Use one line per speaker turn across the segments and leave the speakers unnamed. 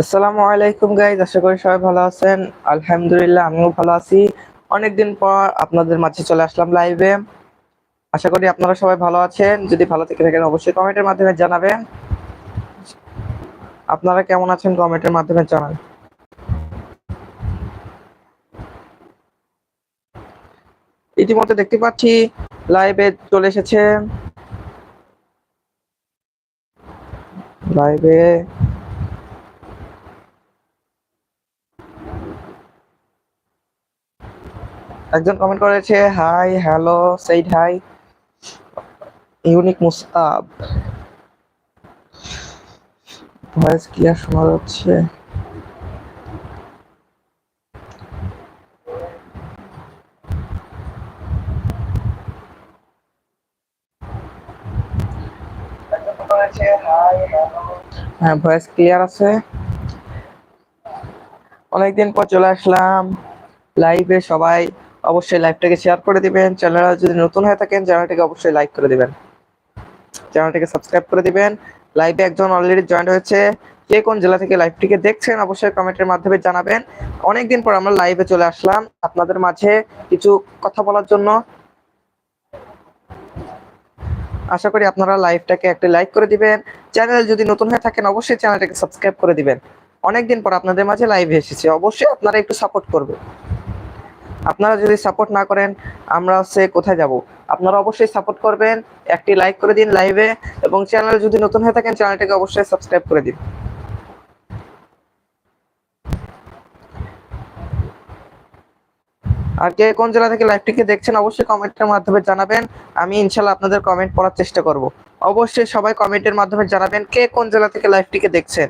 আসসালামু আলাইকুম গাইজ আশা করি সবাই ভালো আছেন। আলহামদুলিল্লাহ, আমিও ভালো আছি। অনেকদিন পর আপনাদের মাঝে চলে আসলাম লাইভে আশা করি আপনারা সবাই ভালো আছেন। যদি ভালো থেকে থাকেন, অবশ্যই কমেন্টের মাধ্যমে জানাবেন। আপনারা কেমন আছেন কমেন্টের মাধ্যমে জানান। ইতিমধ্যে দেখতে পাচ্ছি লাইভে চলে এসেছে। লাইভে একজন কমেন্ট করেছে hi hello said hi unique Mustab voice clear শোনা যাচ্ছে। হ্যাঁ ভয়েস ক্লিয়ার আছে। অনেকদিন পর চলে আসলাম। লাইভে সবাই অবশ্যই লাইভটাকে শেয়ার করে দিবেন। চ্যানেল যদি নতুন হয়ে থাকেন চ্যানেলটাকে অবশ্যই লাইক করে দিবেন। চ্যানেলটাকে সাবস্ক্রাইব করে দিবেন। লাইভে একজন অলরেডি জয়েন হয়েছে। কে কোন জেলা থেকে লাইভটিকে দেখছেন, অবশ্যই কমেন্টের মাধ্যমে জানাবেন। অনেকদিন পর আমরা লাইভে চলে আসলাম আপনাদের মাঝে কিছু কথা বলার জন্য। আশা করি আপনারা লাইভটাকে একটি লাইক করে দিবেন। চ্যানেল যদি নতুন হয়ে থাকেন, অবশ্যই চ্যানেলটাকে সাবস্ক্রাইব করে দিবেন। অনেকদিন পর আপনাদের মাঝে লাইভ এসেছে। অবশ্যই আপনারা একটু সাপোর্ট করবেন। আপনারা যদি সাপোর্ট না করেন, আমরা হচ্ছে কোথায় যাব? আপনারা অবশ্যই সাপোর্ট করবেন, একটি লাইক করে দিন লাইভে এবং চ্যানেল যদি নতুন হয়ে থাকেন চ্যানেলটাকে অবশ্যই সাবস্ক্রাইব করে দিন। আর কে কোন জেলা থেকে লাইভটিকে দেখছেন, অবশ্যই কমেন্টের মাধ্যমে জানাবেন। আমি ইনশাল্লাহ আপনাদের কমেন্ট পড়ার চেষ্টা করব। অবশ্যই সবাই কমেন্টের মাধ্যমে জানাবেন কে কোন জেলা থেকে লাইভটিকে দেখছেন।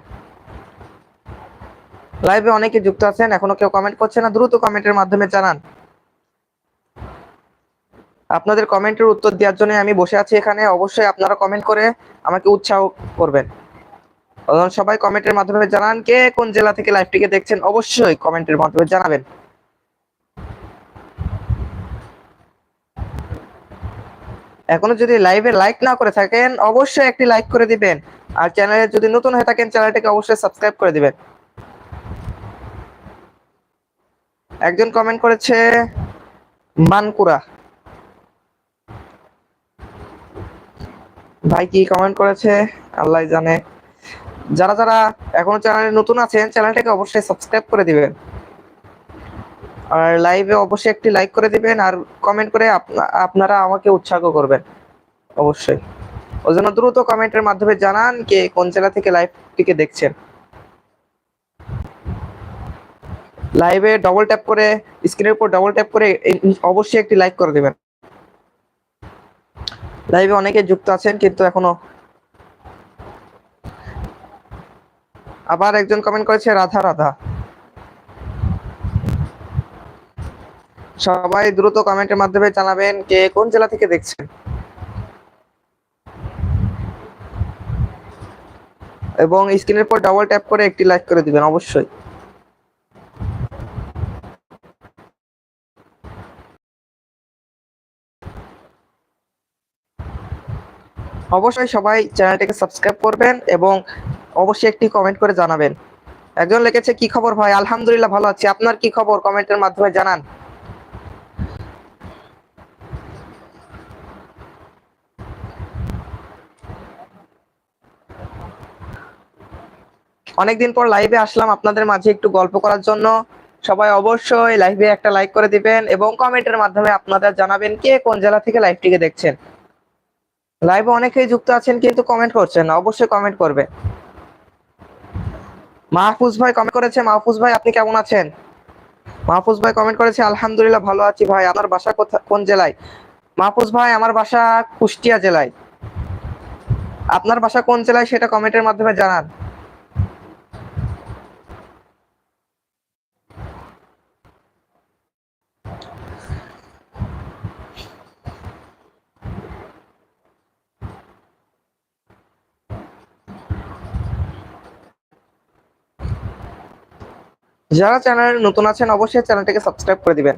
লাইভে অনেকে যুক্ত আছেন, এখনও কেউ কমেন্ট করছে না, দ্রুত কমেন্টের মাধ্যমে জানান। আপনাদের কমেন্টের উত্তর দেওয়ার জন্য আমি বসে আছি এখানে, অবশ্যই আপনারা কমেন্ট করে আমাকে উৎসাহ করবেন। সবাই কমেন্টের মাধ্যমে জানান কে কোন জেলা থেকে লাইভটিকে দেখছেন, অবশ্যই কমেন্টের মাধ্যমে জানাবেন। এখনও যদি লাইভে লাইক না করে থাকেন, অবশ্যই একটি লাইক করে দিবেন। আর চ্যানেলে যদি নতুন হয়ে থাকেন চ্যানেলটাকে অবশ্যই সাবস্ক্রাইব করে দিবেন। একজন কমেন্ট করেছে মানকুরা ভাই কি কমেন্ট করেছে? আল্লাহ জানে। যারা যারা এখনও চ্যানেলে নতুন আছেন চ্যানেলটাকে অবশ্যই সাবস্ক্রাইব করে দিবেন। আর লাইভে অবশ্যই একটি লাইক করে দিবেন আর কমেন্ট করে আপনারা আমাকে উৎসাহ করবেন। অবশ্যই। ওই জন্য দ্রুত কমেন্টের মাধ্যমে জানান কে কোন জেলা থেকে লাইভটিকে দেখছেন। লাইভে ডবল ট্যাপ করে স্ক্রিনের উপর ডবল ট্যাপ করে অবশ্যই একটি লাইক করে দেবেন। লাইভে অনেকে যুক্ত আছেন, কিন্তু এখনও আবার একজন কমেন্ট করেছে, রাধা রাধা। সবাই দ্রুত কমেন্টের মাধ্যমে জানাবেন কে কোন জেলা থেকে দেখছেন। এবং স্ক্রিনের পর ডাবল ট্যাপ করে একটি লাইক করে দিবেন, অবশ্যই। অবশ্যই সবাই চ্যানেলটিকে সাবস্ক্রাইব করবেন এবং অবশ্যই একটি কমেন্ট করে জানাবেন। একজন লিখেছে, কি খবর ভাই? আলহামদুলিল্লাহ ভালো আছি। আপনার কি খবর? কমেন্টের মাধ্যমে জানান। অনেকদিন পর লাইভে আসলাম আপনাদের মাঝে একটু গল্প করার জন্য। সবাই অবশ্যই লাইভে একটা লাইক করে দিবেন এবং কমেন্টের মাধ্যমে আপনারা জানাবেন কে কোন জেলা থেকে লাইভটিকে দেখছেন। লাইভে অনেকেই যুক্ত আছেন, কিন্তু কমেন্ট করছেন না। অবশ্যই কমেন্ট করবে। মাহফুজ ভাই কমেন্ট করেছে। মাহফুজ ভাই, আপনি কেমন আছেন? মাহফুজ ভাই কমেন্ট করেছে, আলহামদুলিল্লাহ, ভালো আছি ভাই। আমার বাসা কোন জেলায়? মাহফুজ ভাই, আমার বাসা কুষ্টিয়া জেলায়। আপনার বাসা কোন জেলায়, সেটা কমেন্টের মাধ্যমে জানান। যারা চ্যানেলে নতুন আছেন, অবশ্যই চ্যানেলটিকে সাবস্ক্রাইব করে দিবেন।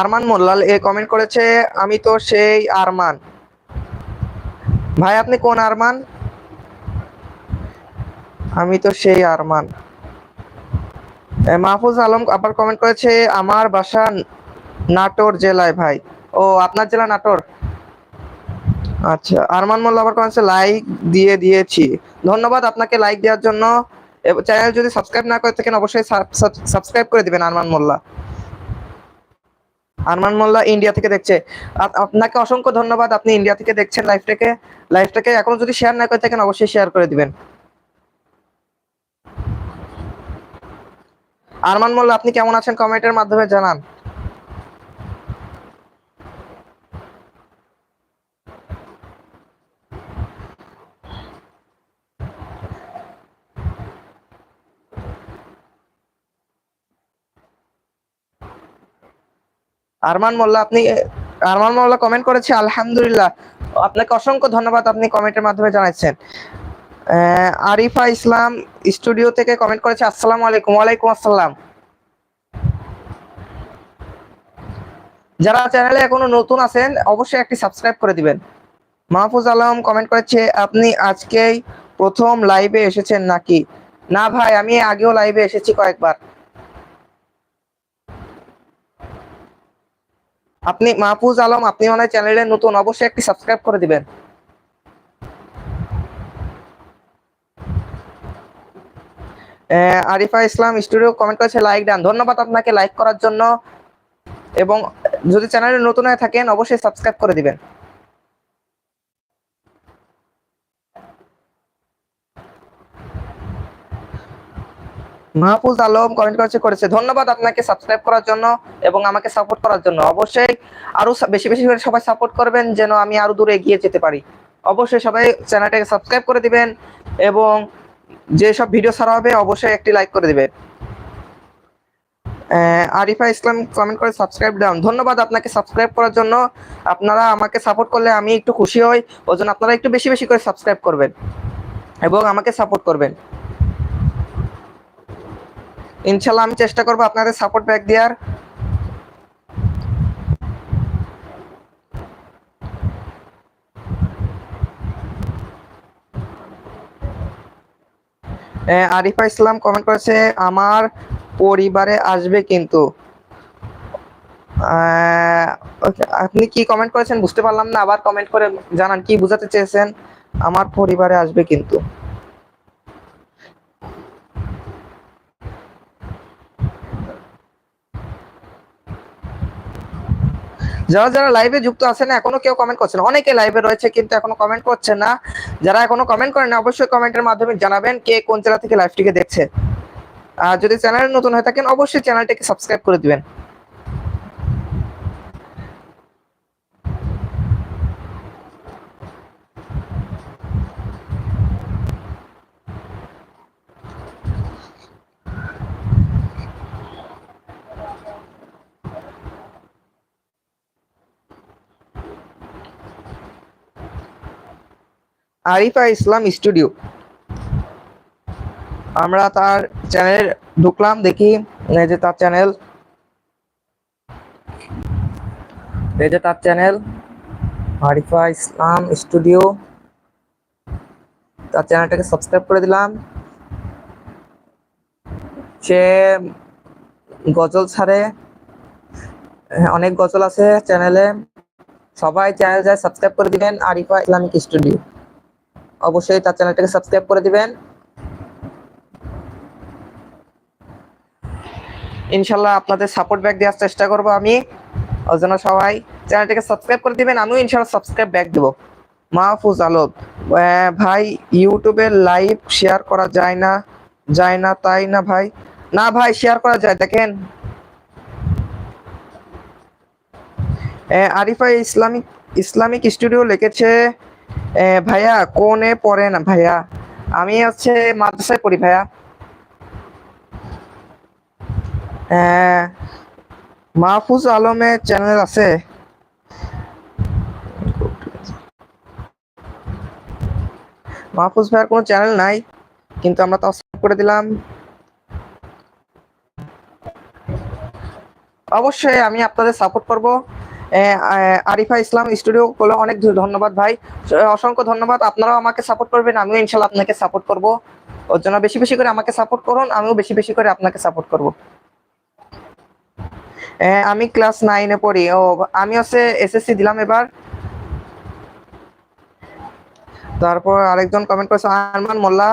আরমান মোল্লাল এ কমেন্ট করেছে, আমি তো সেই আরমান। ভাই, আপনি কোন আরমান? আমি তো সেই আরমান। মাহফুজ আলম আবার কমেন্ট করেছে, আমার বাসা নাটোর জেলায় ভাই। ও, আপনার জেলা নাটোর? আচ্ছা আরমান মোল্লা আবার কমেন্ট লাইক দিয়ে দিয়েছি। ধন্যবাদ আপনাকে লাইক দেওয়ার জন্য। চ্যানেল যদি সাবস্ক্রাইব না করে থাকেন, অবশ্যই সাবস্ক্রাইব করে দিবেন আরমান মোল্লা। আরমান মোল্লা ইন্ডিয়া থেকে দেখছে। আপনাকে অসংখ্য ধন্যবাদ, আপনি ইন্ডিয়া থেকে দেখছেন লাইভটাকে লাইভটাকে এখনও যদি শেয়ার না করে থাকেন, অবশ্যই শেয়ার করে দিবেন। আরমান মোল্লা, আপনি কেমন আছেন? কমেন্টের মাধ্যমে জানান। আরমান মোল্লা, আপনি আরমান মোল্লা কমেন্ট করেছে, আলহামদুলিল্লাহ। আপনাকে অসংখ্য ধন্যবাদ আপনি কমেন্টের মাধ্যমে জানাচ্ছেন আরিফা ইসলাম স্টুডিও থেকে কমেন্ট করেছে, আসসালামু আলাইকুম, ওয়ালাইকুম আসসালাম। যারা চ্যানেলে এখনও নতুন আছেন, অবশ্যই একটি সাবস্ক্রাইব করে দিবেন। মাহফুজ আলম কমেন্ট করেছে, আপনি আজকেই প্রথম লাইভে এসেছেন নাকি? না ভাই, আমি আগেও লাইভে এসেছি কয়েকবার। আপনি মাহফুজ আলম, আপনি মনে চ্যানেলে নতুন, অবশ্যই একটি সাবস্ক্রাইব করে দিবেন। আরিফা ইসলাম স্টুডিও কমেন্ট করেছে লাইক ডান ধন্যবাদ আপনাকে লাইক করার জন্য। এবং যদি চ্যানেলে নতুন হয়ে থাকেন, অবশ্যই সাবস্ক্রাইব করে দিবেন। মাহফুজ আলম কমেন্ট করেছে করেছে। ধন্যবাদ আপনাকে সাবস্ক্রাইব করার জন্য এবং আমাকে সাপোর্ট করার জন্য। অবশ্যই আরও বেশি বেশি করে সবাই সাপোর্ট করবেন যেন আমি আরও দূরে এগিয়ে যেতে পারি। অবশ্যই সবাই চ্যানেলটাকে সাবস্ক্রাইব করে দিবেন এবং যেসব ভিডিও ছাড়া হবে অবশ্যই একটি লাইক করে দিবেন। আরিফা ইসলাম কমেন্ট করে সাবস্ক্রাইব ডাউন ধন্যবাদ আপনাকে সাবস্ক্রাইব করার জন্য। আপনারা আমাকে সাপোর্ট করলে আমি একটু খুশি হই। ওই জন্য আপনারা একটু বেশি বেশি করে সাবস্ক্রাইব করবেন এবং আমাকে সাপোর্ট করবেন। ইনশাল্লাহ আমি চেষ্টা করব আপনাদের সাপোর্ট ব্যাক দেওয়ার। আরিফা ইসলাম কমেন্ট করেছে, আমার পরিবারে আসবে কিন্তু। আপনি কি কমেন্ট করেছেন? বুঝতে পারলাম না, আবার কমেন্ট করে জানান, কি বুঝাতে চেয়েছেন? আমার পরিবারে আসবে কিন্তু। যারা যারা লাইভে যুক্ত আছেন এখনও কেউ কমেন্ট করছেন। অনেকে লাইভে রয়েছে কিন্তু এখনও কমেন্ট করছে না। যারা এখনও কমেন্ট করেন অবশ্যই কমেন্টের মাধ্যমে জানাবেন কে কোন জেলা থেকে লাইভটিকে দেখছে। আর যদি চ্যানেল নতুন হয়ে থাকেন, অবশ্যই চ্যানেলটিকে সাবস্ক্রাইব করে দিবেন। আরিফা ইসলাম স্টুডিও। আমরা তার চ্যানেল ঢুকলাম, দেখি যে তার চ্যানেল। এই যে তার চ্যানেল, আরিফা ইসলাম স্টুডিও। তার চ্যানেলটাকে সাবস্ক্রাইব করে দিলাম। সে গজল ছাড়ে। অনেক গজল আছে চ্যানেলে। সবাই চ্যানেল যায় সাবস্ক্রাইব করে দিবেন, আরিফা ইসলামিক স্টুডিও। অবশ্যই তার চ্যানেলটাকে সাবস্ক্রাইব করে দিবেন। ইনশাল্লাহ আপনাদের সাপোর্ট ব্যাক দেওয়ার চেষ্টা করব আমি। ওই সবাই চ্যানেলটাকে সাবস্ক্রাইব করে দিবেন, আমিও ইনশাল্লাহ সাবস্ক্রাইব ব্যাক দেবো। মাহফুজ আলম ভাই, ইউটিউবে লাইভ শেয়ার করা যায় না যায় না, তাই না ভাই? না ভাই শেয়ার করা যায়, দেখেন। আরিফা ইসলামিক ইসলামিক স্টুডিও লিখেছে ভাইয়া, কোনে পড়ে না? ভাইয়া, আমি হচ্ছে মাদ্রাসায় পড়ি, ভাইয়া। মাহফুজ আলমের চ্যানেল আছে। মাহফুজ ভাইয়ের কোনো চ্যানেল নাই, কিন্তু আমরা তাও করে দিলাম। অবশ্যই আমি আপনাদের সাপোর্ট করব। আরিফা ইসলাম স্টুডিও বলে অনেক ধন্যবাদ ভাই। অসংখ্য ধন্যবাদ। আপনারাও আমাকে সাপোর্ট করবেন, আমিও ইনশাল্লাহ আপনাকে সাপোর্ট করব। ওর জন্য বেশি বেশি করে আমাকে সাপোর্ট করুন, আমিও বেশি বেশি করে আপনাকে সাপোর্ট করব। আমি ক্লাস নাইনে পড়ি। ও, আমি হচ্ছে এসএসসি দিলাম এবার। তারপর আরেকজন কমেন্ট করেছে, আরমান মোল্লা।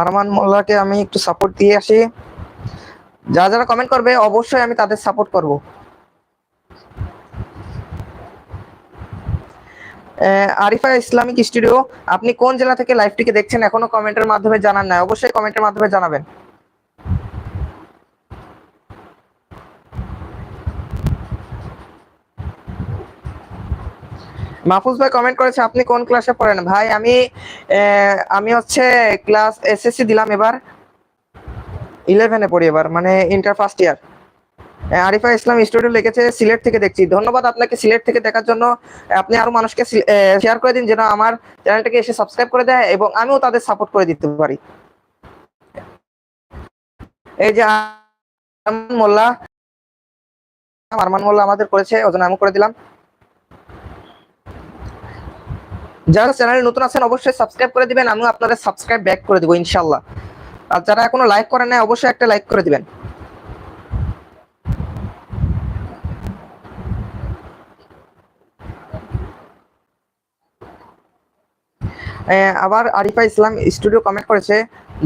আরমান মোল্লাকে আমি একটু সাপোর্ট দিয়ে আসি। যারা যারা কমেন্ট করবে, অবশ্যই আমি তাদের সাপোর্ট করব। আরিফা ইসলামিক স্টুডিও, আপনি কোন জেলা থেকে লাইভটিকে দেখছেন এখনও কমেন্টের মাধ্যমে জানান না, অবশ্যই কমেন্টের মাধ্যমে জানাবেন। মাহফুজ ভাই কমেন্ট করেছে, আপনি কোন ক্লাসে পড়েন? ভাই, আমি আমি হচ্ছে ক্লাস এসএসসি দিলাম এবার ইলেভেনে পড়ি এবার মানে inter first year Arifa Islam studio লিখেছে, সিলেট থেকে দেখছি। ধন্যবাদ আপনাকে সিলেট থেকে দেখার জন্য। আপনি আরও মানুষকে শেয়ার করে দিন যেন আমার চ্যানেলটাকে এসে সাবস্ক্রাইব করে দেয় এবং আমিও তাদের সাপোর্ট করে দিতে পারি। এই যে মোল্লা, আরমান মোল্লা আমাদের করেছে ওজন আমি করে দিলাম। যারা চ্যানেলে নতুন আছেন, অবশ্যই সাবস্ক্রাইব করে দিবেন, আমিও আপনাদের সাবস্ক্রাইব ব্যাক করে দেবো ইনশাল্লাহ আর যারা এখনও লাইক করেন নাই, অবশ্যই একটা লাইক করে দিবেন। আবার আরিফা ইসলাম স্টুডিও কমেন্ট করেছে,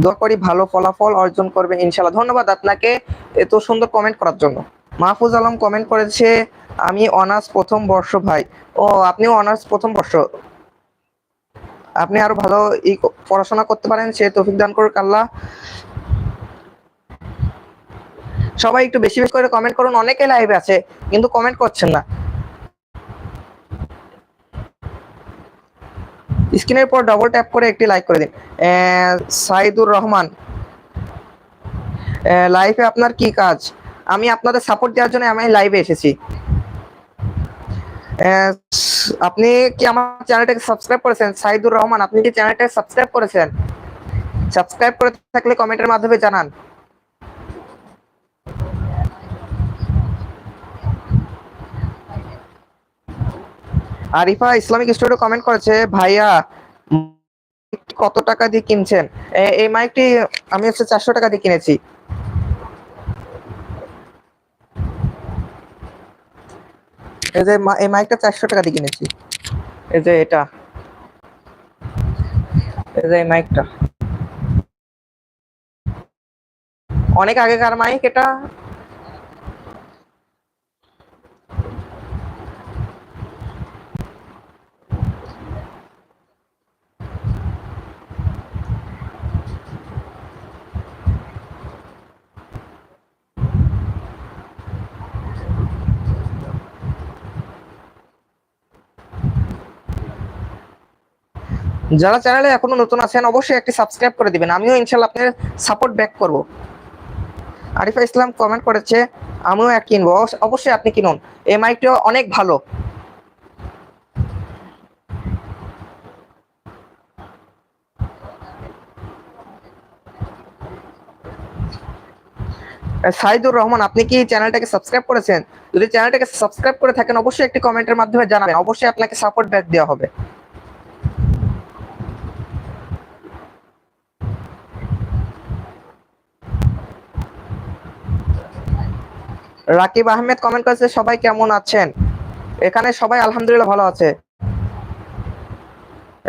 দোয়া করি ভালো ফলাফল অর্জন করবেন ইনশাল্লাহ ধন্যবাদ আপনাকে এত সুন্দর কমেন্ট করার জন্য। মাহফুজ আলম কমেন্ট করেছে, আমি অনার্স প্রথম বর্ষ, ভাই। ও, আপনিও অনার্স প্রথম বর্ষ। আপনি আরও ভালো ই পড়াশোনা করতে পারেন, সে তৌফিক দান করুক আল্লাহ। সবাই একটু বেশি বেশি করে কমেন্ট করুন, অনেকে লাইভে আছে, কিন্তু কমেন্ট করছেন না। স্ক্রিনের পর ডবল ট্যাপ করে একটি লাইক করে দিন। সাইদুর রহমান লাইফে আপনার কি কাজ? আমি আপনাদের সাপোর্ট দেওয়ার জন্য আমি লাইভে এসেছি। আপনি কি আমার চ্যানেলটাকে সাবস্ক্রাইব করেছেন? সাইদুর রহমান, আপনি কি চ্যানেলটাকে সাবস্ক্রাইব করেছেন? সাবস্ক্রাইব করে থাকলে কমেন্টের মাধ্যমে জানান। আরিফা ইসলামিক স্টুডিও কমেন্ট করেছে, ভাইয়া, কত টাকা দিয়ে কিনছেন? এই মাইকটি আমি হচ্ছে চারশো টাকা দিয়ে কিনেছি। এই যে এই মাইকটা চারশো টাকা দিয়ে কিনেছি। এই যে এটা। এই যে এই মাইকটা অনেক আগেকার মাইক এটা। যারা চ্যানেলে এখনও নতুন আছেন, অবশ্যই একটি সাবস্ক্রাইব করে দিবেন। আমিও ইনশাল্লাহ আপনার সাপোর্ট ব্যাক করব। আরিফা ইসলাম কমেন্ট করেছে, আমিও এক কিনবো। অবশ্যই আপনি কিনুন। এই মাইকটিও অনেক ভালো। সাইদুর রহমান, আপনি কি চ্যানেলটাকে সাবস্ক্রাইব করেছেন? যদি চ্যানেলটাকে সাবস্ক্রাইব করে থাকেন, অবশ্যই একটি কমেন্টের মাধ্যমে জানাবেন। অবশ্যই আপনাকে সাপোর্ট ব্যাক দেওয়া হবে। রাকিব আহমেদ কমেন্ট করেছে, সবাই কেমন আছেন? এখানে সবাই আলহামদুলিল্লাহ ভালো আছে।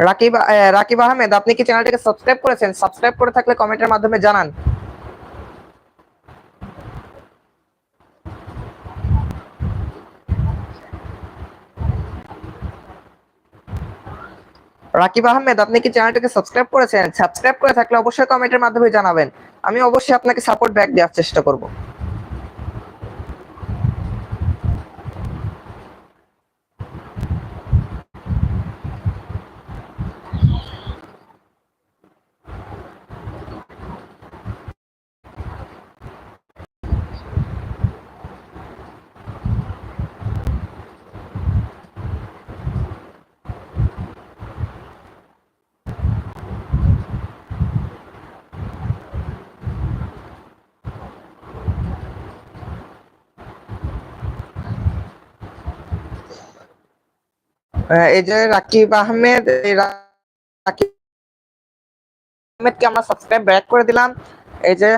রাকিব রাকিব আহমেদ, আপনি কি চ্যানেলটাকে সাবস্ক্রাইব করেছেন? সাবস্ক্রাইব করে থাকলে কমেন্টের মাধ্যমে জানান। রাকিব আহমেদ, আপনি কি চ্যানেলটাকে সাবস্ক্রাইব করেছেন? সাবস্ক্রাইব করে থাকলে অবশ্যই কমেন্টের মাধ্যমে জানাবেন। আমি অবশ্যই আপনাকে সাপোর্ট ব্যাক দেওয়ার চেষ্টা করব। এই যে রাকিব আহমেদ রাকিব আহমেদকে আমরা সাবস্ক্রাইব ব্যাক করে দিলাম। এই যে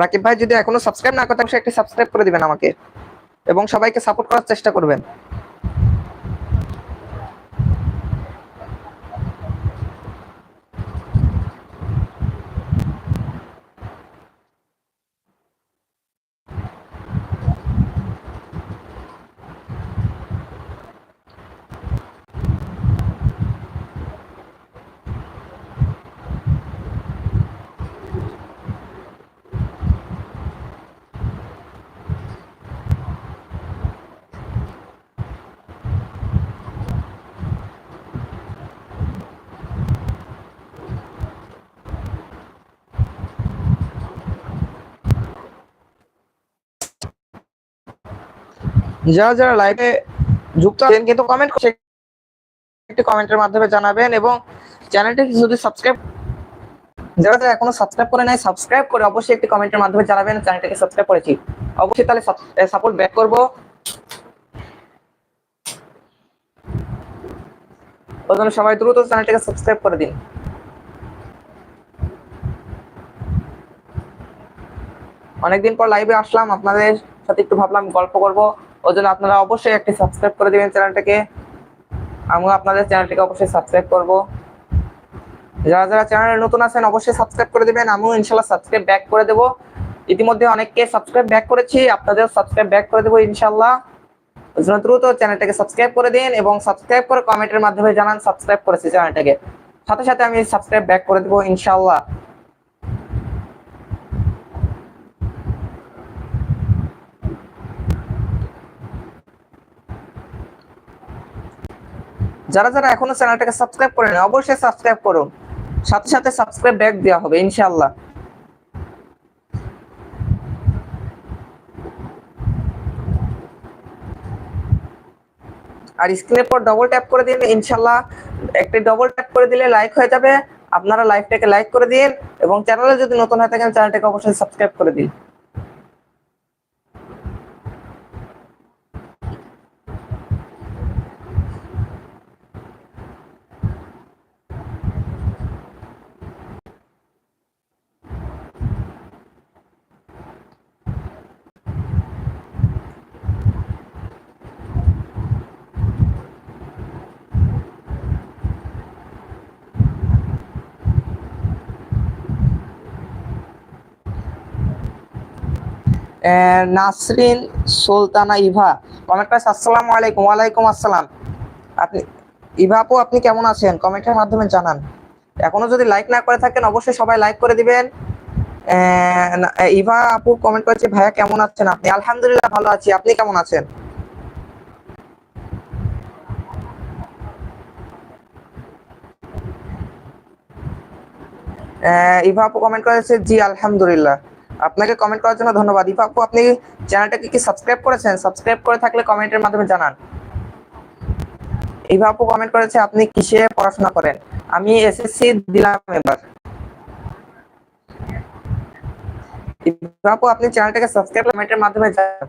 রাকিব ভাই যদি এখনও সাবস্ক্রাইব না করতে একটি সাবস্ক্রাইব করে দিবেন আমাকে এবং সবাইকে সাপোর্ট করার চেষ্টা করবেন। যারা যারা লাইভে যুক্ত আছেন কিন্তু কমেন্ট করছে, একটি কমেন্টের মাধ্যমে জানাবেন এবং চ্যানেলটি যদি সাবস্ক্রাইব যারা যারা এখনও সাবস্ক্রাইব করে নাই সাবস্ক্রাইব করে অবশ্যই একটি কমেন্টের মাধ্যমে জানাবেন চ্যানেলটাকে সাবস্ক্রাইব করেছি। অবশ্যই তাহলে সাপোর্ট ব্যাক করব। ওই জন্য সবাই দ্রুত চ্যানেলটাকে সাবস্ক্রাইব করে দিন। অনেকদিন পর লাইভে আসলাম, আপনাদের সাথে একটু ভাবলাম গল্প করব। ওই জন্য আপনারা অবশ্যই একটি সাবস্ক্রাইব করে দিবেন চ্যানেলটাকে আমিও আপনাদের চ্যানেলটিকে অবশ্যই সাবস্ক্রাইব করব। যারা যারা চ্যানেলে নতুন আছেন, অবশ্যই সাবস্ক্রাইব করে দিবেন। আমিও ইনশাল্লাহ সাবস্ক্রাইব ব্যাক করে দেবো। ইতিমধ্যে অনেককে সাবস্ক্রাইব ব্যাক করেছি আপনাদের সাবস্ক্রাইব ব্যাক করে দেবো ইনশাল্লাহ। দ্রুত চ্যানেলটাকে সাবস্ক্রাইব করে দিন এবং সাবস্ক্রাইব করে কমেন্টের মাধ্যমে জানান সাবস্ক্রাইব করেছি চ্যানেলটাকে সাথে সাথে আমি সাবস্ক্রাইব ব্যাক করে দেবো ইনশাল্লাহ। যারা যারা এখনও চ্যানেলটাকে সাবস্ক্রাইব করেন, অবশ্যই সাবস্ক্রাইব করুন। সাথে সাথে সাবস্ক্রাইব ব্যাক দেওয়া হবে, ইনশাআল্লাহ। আর স্ক্রিনের পর ডবল ট্যাপ করে দিন, ইনশাআল্লাহ। একটি ডবল ট্যাপ করে দিলে লাইক হয়ে যাবে। আপনারা লাইভটাকে লাইক করে দিন এবং চ্যানেলে যদি নতুন হয়ে থাকেন চ্যানেলটাকে অবশ্যই সাবস্ক্রাইব করে দিন। নাসরিন সুলতানা ইভা। কমেন্ট আসসালামু আলাইকুম, ওয়ালাইকুম আসসালাম। আপনি, ইভা আপু, আপনি কেমন আছেন? কমেন্টের মাধ্যমে জানান। এখনও যদি লাইক না করে থাকেন, অবশ্যই সবাই লাইক করে দিবেন। ইভা আপু কমেন্ট করেছে, ভাইয়া, কেমন আছেন আপনি? আলহামদুলিল্লাহ, ভালো আছি। আপনি কেমন আছেন? ইভা আপু কমেন্ট করেছে, জি, আলহামদুলিল্লাহ। আপনাকে কমেন্ট করার জন্য ধন্যবাদ। ইফা আপু, আপনি চ্যানেলটাকে কি সাবস্ক্রাইব করেছেন? সাবস্ক্রাইব করে থাকলে কমেন্টের মাধ্যমে জানান। এইভাবে আপু কমেন্ট করেছে, আপনি কিসে পড়াশোনা করেন? আমি এসএসসি দিলাম এবার। ইভা আপু, আপনি চ্যানেলটাকে সাবস্ক্রাইব কমেন্টের মাধ্যমে জানান।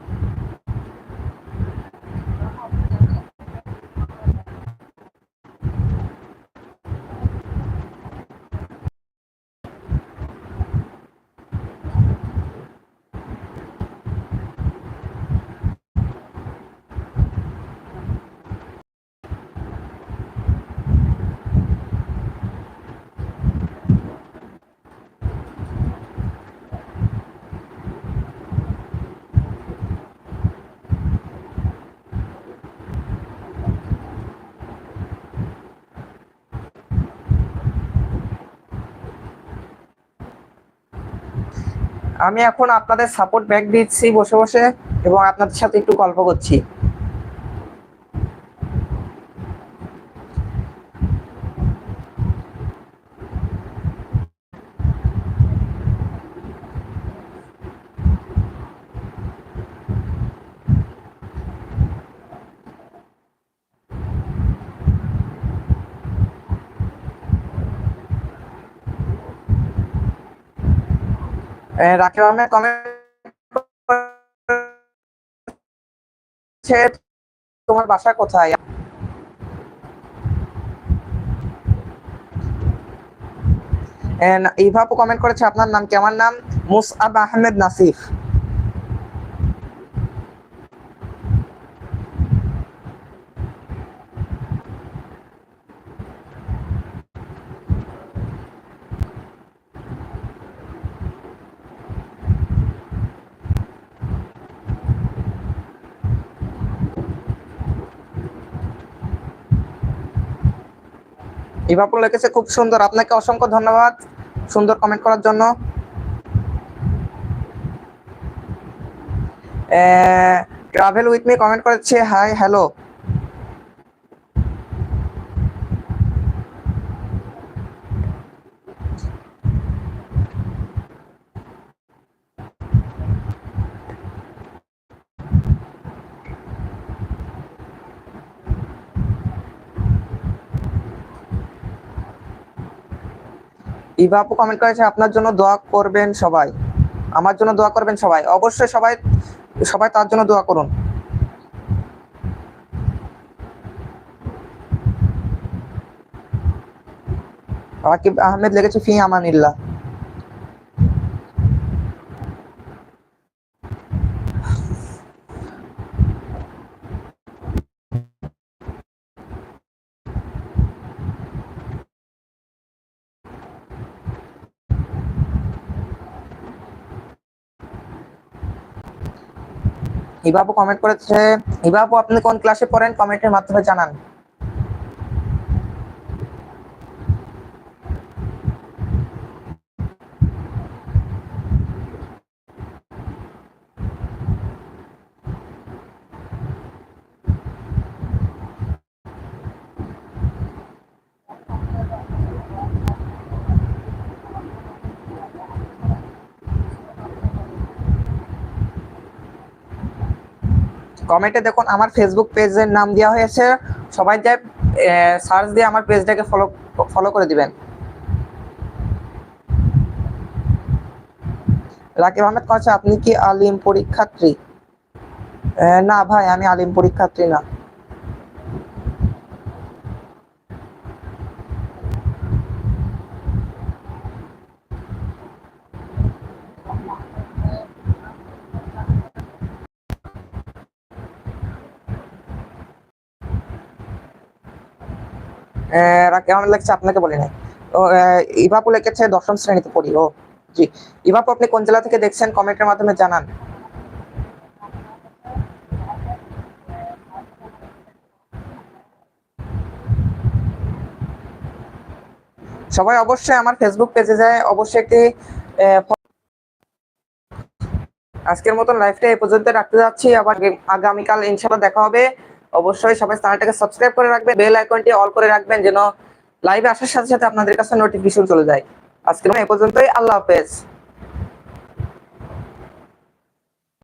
আমি এখন আপনাদের সাপোর্ট ব্যাক দিচ্ছি বসে বসে এবং আপনাদের সাথে একটু গল্প করছি। রাকিব আহমেদ কমেন্ট তোমার বাসা কোথায়? ইভাপু কমেন্ট করেছে, আপনার নাম কেমন নাম মুসআব আহমেদ নাসিফ। ইভাপুল লিখেছে খুব সুন্দর। আপনাকে অসংখ্য ধন্যবাদ সুন্দর কমেন্ট করার জন্য। ট্রাভেল উইথ মি কমেন্ট করেছে হাই হ্যালো ইভা আপু কমেন্ট করেছে, আপনার জন্য দোয়া করবেন সবাই। আমার জন্য দোয়া করবেন সবাই। অবশ্যই সবাই সবাই তার জন্য দোয়া করুন। রাকিব আহমেদ লেগেছে ফি আমানিল্লাহ। হিবাবু কমেন্ট করেছে হিবাবু আপনি কোন ক্লাসে পড়েন? কমেন্টের মাধ্যমে জানান। কমেন্টে দেখুন, আমার ফেসবুক পেজের নাম দেওয়া হয়েছে। সবাই যায় সার্চ দিয়ে আমার পেজটাকে ফলো ফলো করে দিবেন। রাকিব আহমেদ কচ্ছে আপনি কি আলিম পরীক্ষার্থী? না ভাই, আমি আলিম পরীক্ষার্থী না। আহমেদ লিখছে আপনাকে বলি নাই? ইভাপু লিখেছে দশম শ্রেণীতে পড়ি। ও, জি। ইভাপু, আপনি কোন জেলা থেকে দেখছেন? কমেন্টের মাধ্যমে জানান। সবাই অবশ্যই আমার ফেসবুক পেজে যায়। অবশ্যই একটি আজকের মতন লাইভটা এই পর্যন্ত রাখতে যাচ্ছি। আবার আগামীকাল ইনশাআল্লাহ দেখা হবে। অবশ্যই সবাই চ্যানেলটাকে সাবস্ক্রাইব করে রাখবেন বেল আইকনটি অল করে রাখবেন, যেন লাইভে আসার সাথে সাথে আপনাদের কাছে নোটিফিকেশন চলে যায়। আজকের মতো এই পর্যন্তই, আল্লাহ হাফেজ।